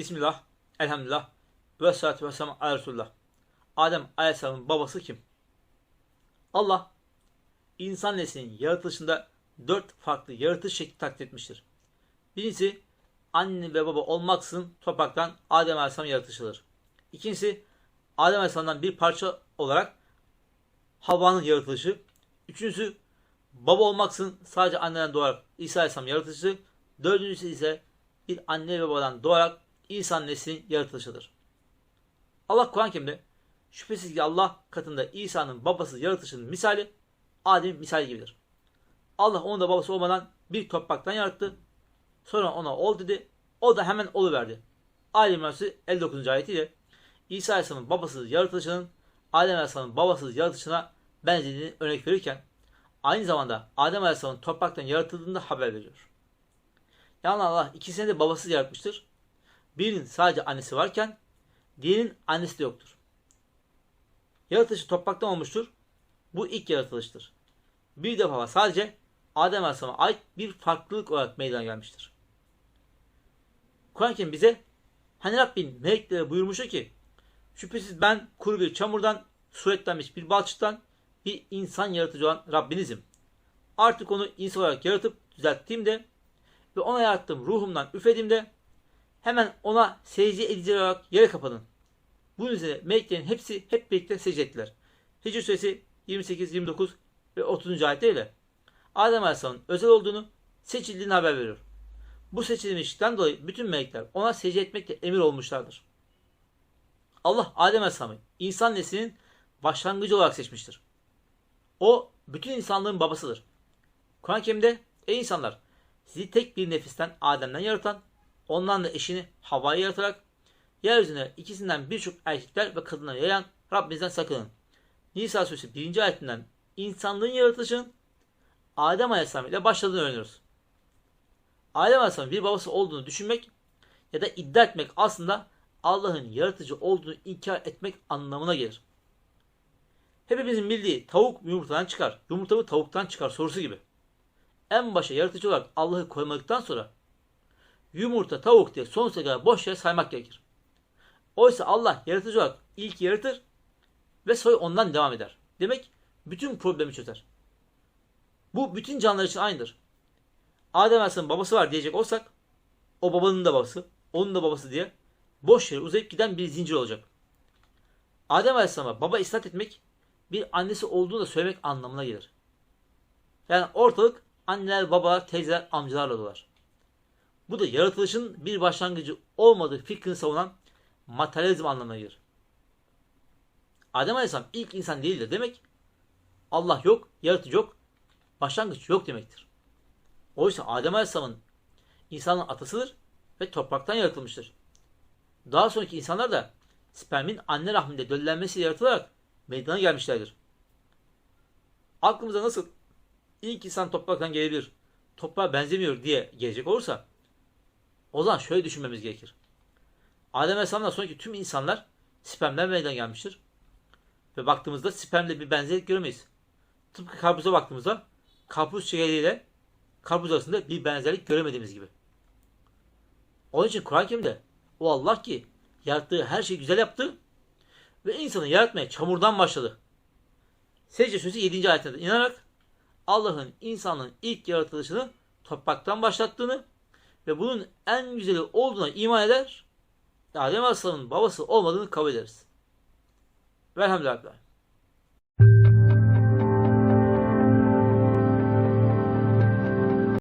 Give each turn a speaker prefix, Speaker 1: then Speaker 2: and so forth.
Speaker 1: Bismillah, elhamdülillah, ve salatu ve selam ala Resulullah. Adem Aleyhisselam'ın babası kim? Allah, insan neslinin yaratılışında dört farklı yaratış şekli takdir etmiştir. Birincisi, anne ve baba olmaksızın topraktan Adem Aleyhisselam yaratışıdır. İkincisi, Adem Aleyhisselam'dan bir parça olarak Havva'nın yaratılışı. Üçüncüsü, baba olmaksızın sadece anneden doğarak İsa Aleyhisselam yaratılışı. Dördüncüsü ise bir anne ve babadan doğarak insan neslinin yaratılışıdır. Allah Kur'an-ı Kerim'de şüphesiz ki Allah katında İsa'nın babası yaratışının misali Adem'in misali gibidir. Allah onun da babası olmadan bir topraktan yarattı. Sonra ona ol dedi. O da hemen oluverdi. Ali İmran 59. ayetiyle İsa Aleyhisselam'ın babası yaratılışının Adem Aleyhisselam'ın babası yaratışına benzediğini örnek verirken aynı zamanda Adem Aleyhisselam'ın topraktan yaratıldığında haber veriyor. Yani Allah ikisini de babasız yaratmıştır. Birinin sadece annesi varken diğerinin annesi de yoktur. Yaratışı topraktan olmuştur. Bu ilk yaratılıştır. Bir defa sadece Adem Aleyhisselam'a ait bir farklılık olarak meydana gelmiştir. Kur'an-ı bize hani Rabbin meleklere buyurmuştu ki şüphesiz ben kuru bir çamurdan suretlenmiş bir balçıktan bir insan yaratıcı olan Rabbinizim. Artık onu insan olarak yaratıp düzelttiğimde ve ona yarattığım ruhumdan üflediğimde hemen ona secde edici olarak yere kapadın. Bunun üzerine meleklerin hepsi hep birlikte secde ettiler. Hicr suresi 28, 29 ve 30. ayetleriyle Adem Aleyhisselam'ın özel olduğunu seçildiğini haber veriyor. Bu seçilmişlikten dolayı bütün melekler ona secde etmekle emir olmuşlardır. Allah Adem Aleyhisselam'ı insan neslinin başlangıcı olarak seçmiştir. O bütün insanlığın babasıdır. Kur'an-ı Kerim'de ey insanlar sizi tek bir nefisten Adem'den yaratan, ondan da eşini Havva'yı yaratarak yeryüzüne ikisinden birçok erkekler ve kadınlar yayan Rabbinizden sakının. Nisa suresi 1. ayetinden insanlığın yaratılışının Adem Aleyhisselam ile başladığını öğreniyoruz. Adem Aleyhisselam'ın bir babası olduğunu düşünmek ya da iddia etmek aslında Allah'ın yaratıcı olduğunu inkar etmek anlamına gelir. Hepimizin bildiği tavuk yumurtadan çıkar, yumurta mı tavuktan çıkar sorusu gibi. En başa yaratıcı olarak Allah'ı koymadıktan sonra yumurta, tavuk diye sonsuza kadar boş yere saymak gerekir. Oysa Allah yaratıcı olarak ilk yaratır ve soy ondan devam eder. Demek bütün problemi çözer. Bu bütün canlılar için aynıdır. Adem Aleyhisselam'ın babası var diyecek olsak o babanın da babası, onun da babası diye boş yere uzayıp giden bir zincir olacak. Adem Aleyhisselam'a baba isnat etmek bir annesi olduğunu da söylemek anlamına gelir. Yani ortalık anneler, babalar, teyzeler, amcalarla dolar. Bu da yaratılışın bir başlangıcı olmadığı fikrini savunan materyalizm anlamına gelir. Adem Aleyhisselam ilk insan değildir demek Allah yok, yaratıcı yok, başlangıç yok demektir. Oysa Adem Aleyhisselam'ın insanın atasıdır ve topraktan yaratılmıştır. Daha sonraki insanlar da spermin anne rahminde döllenmesiyle yaratılarak meydana gelmişlerdir. Aklımıza nasıl ilk insan topraktan gelebilir, toprağa benzemiyor diye gelecek olursa o zaman şöyle düşünmemiz gerekir. Adem Aleyhisselam'dan sonraki tüm insanlar spermden meydana gelmiştir. Ve baktığımızda spermle bir benzerlik göremeyiz. Tıpkı karpuza baktığımızda karpuz çekirdeğiyle karpuz arasında bir benzerlik göremediğimiz gibi. Onun için Kur'an-ı Kerim'de o Allah ki yarattığı her şeyi güzel yaptı ve insanı yaratmaya çamurdan başladı. Secde Suresi 7. ayetinde inanarak Allah'ın insanın ilk yaratılışını topraktan başlattığını ve bunun en güzeli olduğuna iman eder Adem Aleyhisselam'ın babası olmadığını kabul ederiz. Velhamdülillah.